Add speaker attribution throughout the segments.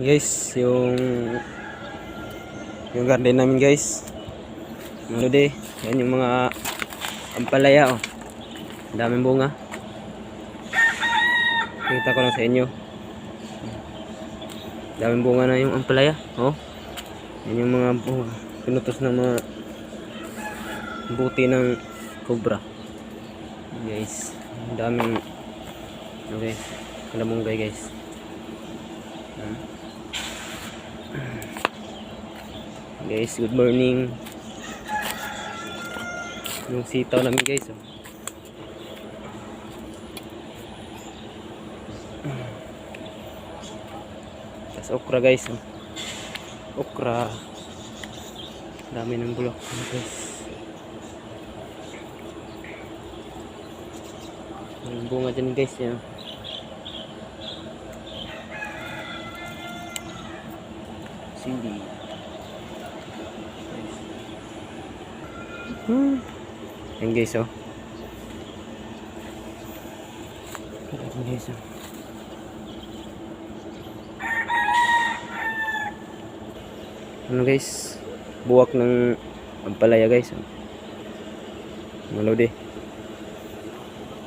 Speaker 1: guys yung yung garden namin guys. Ano di yan yung mga ampalaya oh. Daming bunga. Kita ko lang sa inyo. Daming bunga na yung ampalaya oh. Yan yung mga bunga pinutos ng mga buti ng cobra. Guys daming okay kalamunggay guys. Hmm. Guys good morning yung sitaw namin guys oh. tas okra guys oh. okra dami ng bulok Ano, guys Ang bunga dyan guys yan Cindy. Hmm. Yan guys, oh. Yan guys, oh. Ano guys? Buwak ng ampalaya guys. Oh. Good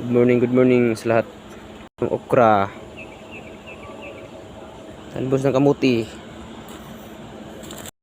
Speaker 1: morning, good morning sa lahat. Ng okra. Talbos ng kamuti.